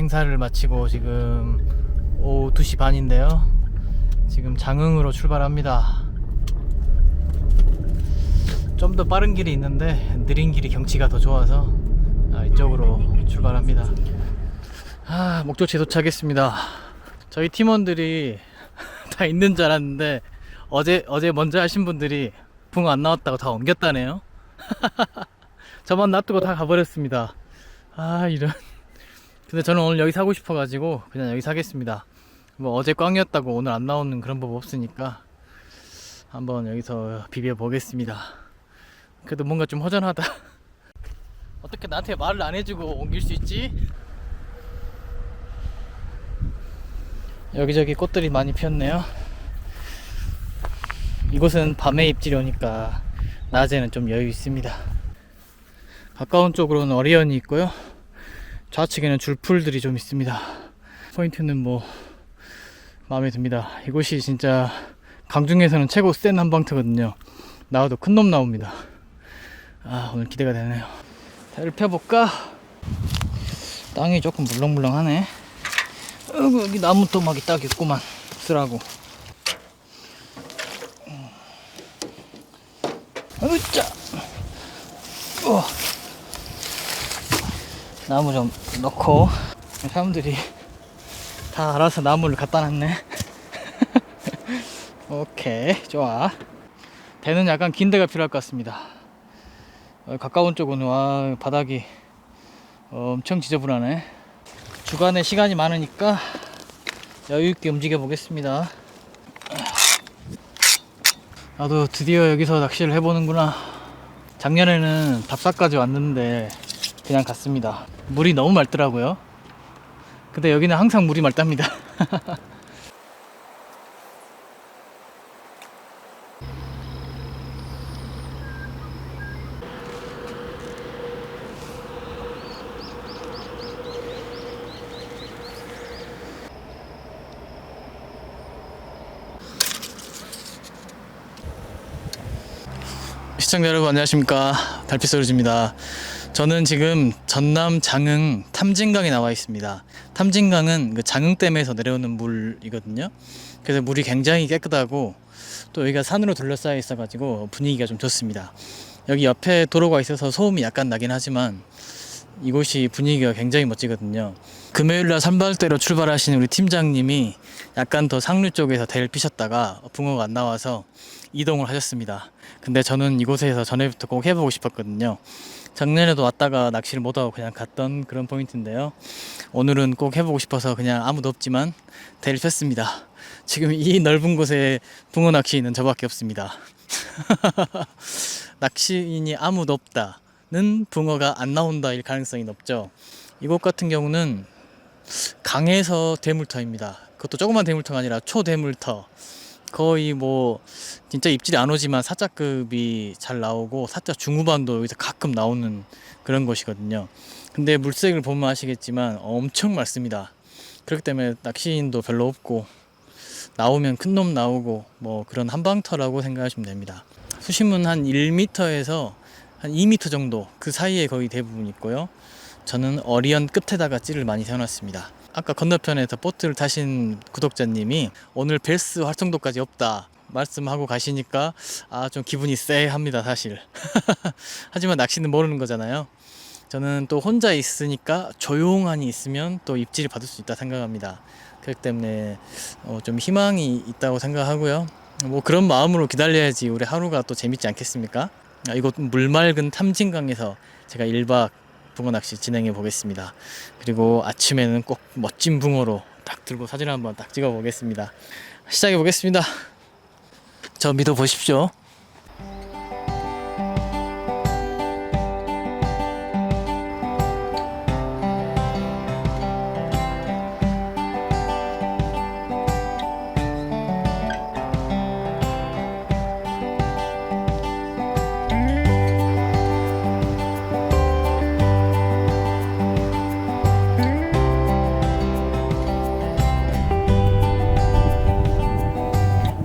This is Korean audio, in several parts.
행사를 마치고 지금 오후 2시 반인데요. 지금 장흥으로 출발합니다. 좀 더 빠른 길이 있는데 느린 길이 경치가 더 좋아서 아, 이쪽으로 출발합니다. 아, 목적지 도착했습니다. 저희 팀원들이 다 있는 줄 알았는데 어제 어제 먼저 하신 분들이 붕어 안 나왔다고 다 옮겼다네요. 저만 놔두고 다 가버렸습니다. 아 이런. 근데 저는 오늘 여기 사고 싶어가지고 그냥 여기 사겠습니다. 뭐 어제 꽝이었다고 오늘 안 나오는 그런 법 없으니까 한번 여기서 비벼 보겠습니다. 그래도 뭔가 좀 허전하다. 어떻게 나한테 말을 안 해주고 옮길 수 있지? 여기저기 꽃들이 많이 피었네요. 이곳은 밤에 입질이 오니까 낮에는 좀 여유 있습니다. 가까운 쪽으로는 어리언이 있고요. 좌측에는 줄풀들이 좀 있습니다. 포인트는 뭐 마음에 듭니다. 이곳이 진짜 강중에서는 최고 센 한방터거든요. 나와도 큰 놈 나옵니다. 아 오늘 기대가 되네요. 배를 펴볼까? 땅이 조금 물렁물렁하네. 어이구, 여기 나무 토막이 딱 있구만. 쓰라고. 으짜! 어. 나무 좀 넣고 사람들이 다 알아서 나무를 갖다 놨네. 오케이 좋아. 배는 약간 긴 데가 필요할 것 같습니다. 어, 가까운 쪽은 와 바닥이 엄청 지저분하네. 주간에 시간이 많으니까 여유있게 움직여 보겠습니다. 나도 드디어 여기서 낚시를 해보는구나. 작년에는 답사까지 왔는데 그냥 갔습니다. 물이 너무 맑더라고요. 근데 여기는 항상 물이 맑답니다. 시청자 여러분 안녕하십니까? 달빛소리즈입니다 저는 지금 전남 장흥 탐진강에 나와 있습니다 탐진강은 그 장흥댐에서 내려오는 물이거든요 그래서 물이 굉장히 깨끗하고 또 여기가 산으로 둘러싸여 있어 가지고 분위기가 좀 좋습니다 여기 옆에 도로가 있어서 소음이 약간 나긴 하지만 이곳이 분위기가 굉장히 멋지거든요. 금요일날 산발대로 출발하신 우리 팀장님이 약간 더 상류 쪽에서 대를 피셨다가 붕어가 안 나와서 이동을 하셨습니다. 근데 저는 이곳에서 전에부터 꼭 해보고 싶었거든요. 작년에도 왔다가 낚시를 못하고 그냥 갔던 그런 포인트인데요. 오늘은 꼭 해보고 싶어서 그냥 아무도 없지만 대를 폈습니다. 지금 이 넓은 곳에 붕어 낚시는 저밖에 없습니다. 낚시인이 아무도 없다. 는 붕어가 안 나온다일 가능성이 높죠. 이곳 같은 경우는 강에서 대물터입니다. 그것도 조그만 대물터가 아니라 초대물터. 거의 뭐 진짜 입질이 안 오지만 사자급이 잘 나오고 사자 중후반도 여기서 가끔 나오는 그런 곳이거든요. 근데 물색을 보면 아시겠지만 엄청 맑습니다. 그렇기 때문에 낚시인도 별로 없고 나오면 큰 놈 나오고 뭐 그런 한방터라고 생각하시면 됩니다. 수심은 한 1m에서 한 2m 정도 그 사이에 거의 대부분 있고요. 저는 어리언 끝에다가 찌를 많이 세워놨습니다. 아까 건너편에서 보트를 타신 구독자님이 오늘 벨스 활성도까지 없다 말씀하고 가시니까 아 좀 기분이 쎄합니다 사실. 하지만 낚시는 모르는 거잖아요. 저는 또 혼자 있으니까 조용하니 있으면 또 입질을 받을 수 있다 생각합니다. 그렇기 때문에 어, 좀 희망이 있다고 생각하고요. 뭐 그런 마음으로 기다려야지 우리 하루가 또 재밌지 않겠습니까? 아, 이곳 물맑은 탐진강에서 제가 1박 붕어 낚시 진행해 보겠습니다. 그리고 아침에는 꼭 멋진 붕어로 딱 들고 사진 한번 딱 찍어 보겠습니다. 시작해 보겠습니다. 저 믿어 보십시오.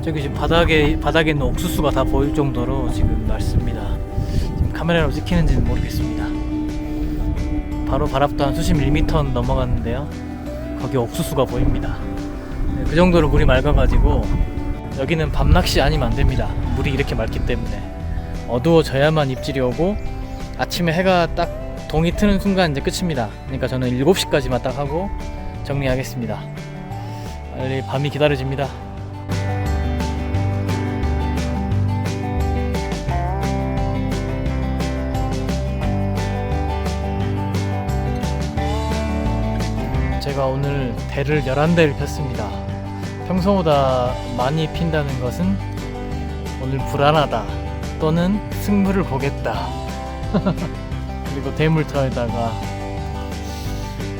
저기 지금 바닥에 바닥에 있는 옥수수가 다 보일 정도로 지금 맑습니다. 지금 카메라로 찍히는지는 모르겠습니다. 바로 바랍도 한 수십 밀리미터 넘어갔는데요. 거기 옥수수가 보입니다. 네, 그 정도로 물이 맑아가지고 여기는 밤 낚시 아니면 안 됩니다. 물이 이렇게 맑기 때문에 어두워져야만 입질이 오고 아침에 해가 딱 동이 트는 순간 이제 끝입니다. 그러니까 저는 7시까지만 딱 하고 정리하겠습니다. 빨리 밤이 기다려집니다. 오늘 대를 11대를 폈습니다. 평소보다 많이 핀다는 것은 오늘 불안하다 또는 승부를 보겠다. 그리고 대물터에다가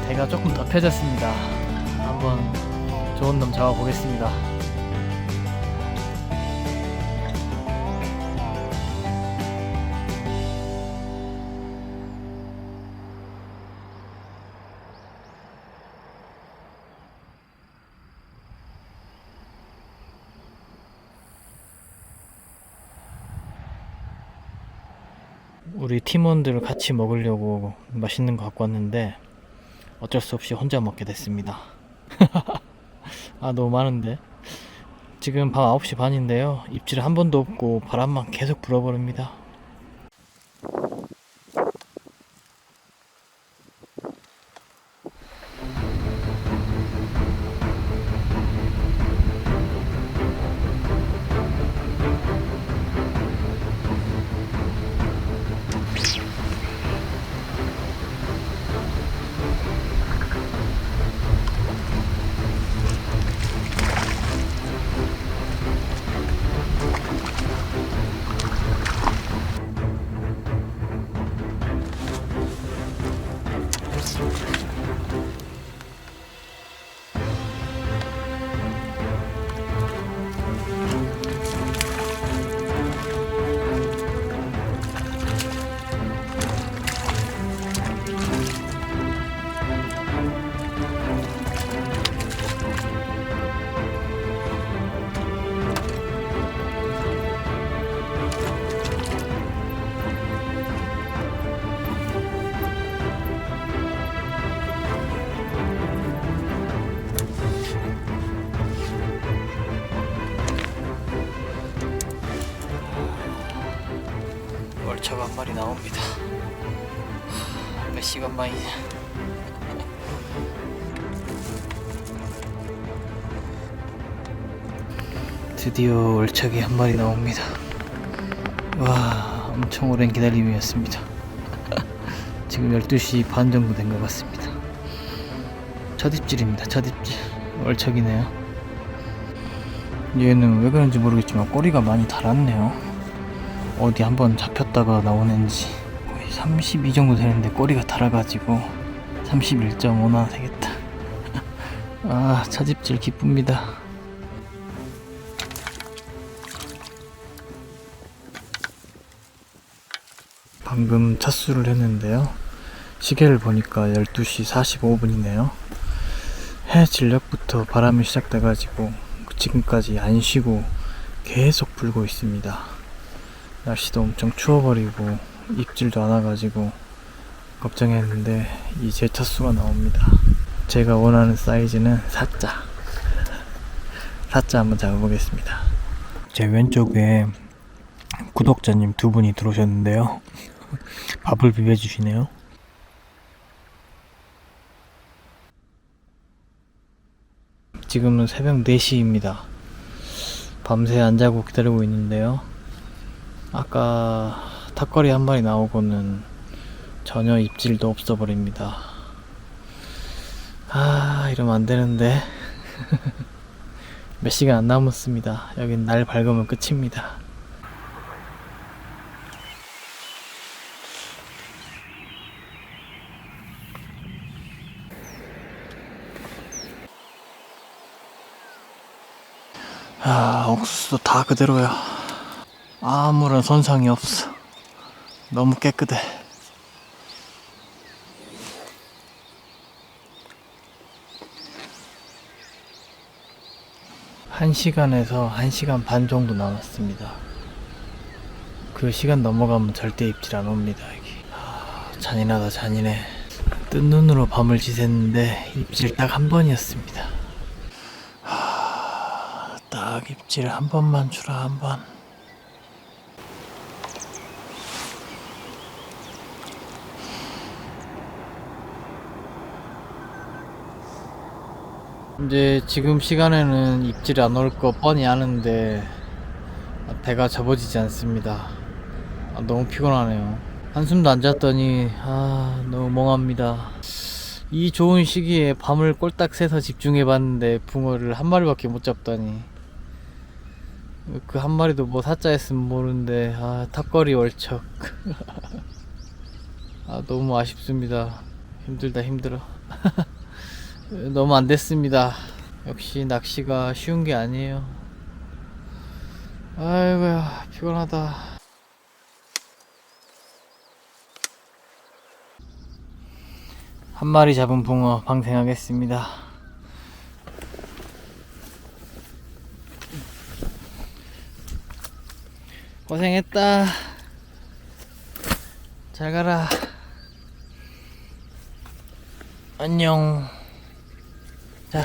대가 조금 더 펴졌습니다. 한번 좋은 놈 잡아 보겠습니다. 우리 팀원들 같이 먹으려고 맛있는 거 갖고 왔는데 어쩔 수 없이 혼자 먹게 됐습니다. 아 너무 많은데. 지금 밤 9시 반인데요. 입질 한 번도 없고 바람만 계속 불어버립니다 만이냐 드디어 월척이 한 마리 나옵니다. 와 엄청 오랜 기다림이었습니다. 지금 12시 반 정도 된 것 같습니다. 첫 입질입니다 첫 입질. 월척이네요. 얘는 왜 그런지 모르겠지만 꼬리가 많이 달았네요. 어디 한번 잡혔다가 나오는지 32 정도 되는데 꼬리가 달아가지고 31.5나 되겠다. 아 차집질 기쁩니다. 방금 차수를 했는데요. 시계를 보니까 12시 45분이네요. 해 진력부터 바람이 시작돼가지고 지금까지 안 쉬고 계속 불고 있습니다. 날씨도 엄청 추워버리고 입질도 안 와가지고 걱정했는데 이 제 첫 수가 나옵니다. 제가 원하는 사이즈는 4자. 4자 한번 잡아보겠습니다. 제 왼쪽에 구독자님 두 분이 들어오셨는데요. 밥을 비벼주시네요. 지금은 새벽 4시입니다. 밤새 안 자고 기다리고 있는데요. 아까 탁거리 한 마리 나오고는 전혀 입질도 없어 버립니다. 아, 이러면 안 되는데. 몇 시간 안 남았습니다. 여긴 날 밝으면 끝입니다. 아, 옥수수도 다 그대로야. 아무런 손상이 없어. 너무 깨끗해. 한 시간에서 한 시간 반 정도 남았습니다. 그 시간 넘어가면 절대 입질 안 옵니다. 여기. 아, 잔인하다 잔인해. 뜬 눈으로 밤을 지샜는데 입질 딱 한 번이었습니다. 딱 입질 한 번만 주라 한 번. 이제 지금 시간에는 입질이 안 올 거 뻔히 아는데 배가 접어지지 않습니다. 아, 너무 피곤하네요. 한숨도 안 잤더니 아 너무 멍합니다. 이 좋은 시기에 밤을 꼴딱 새서 집중해봤는데 붕어를 한 마리밖에 못 잡다니 그 한 마리도 뭐 사자 했으면 모르는데 아 턱걸이 월척 아 너무 아쉽습니다 힘들다 힘들어 너무 안 됐습니다 역시 낚시가 쉬운 게 아니에요 아이고야 피곤하다 한 마리 잡은 붕어 방생하겠습니다. 고생했다. 잘 가라. 안녕. 자,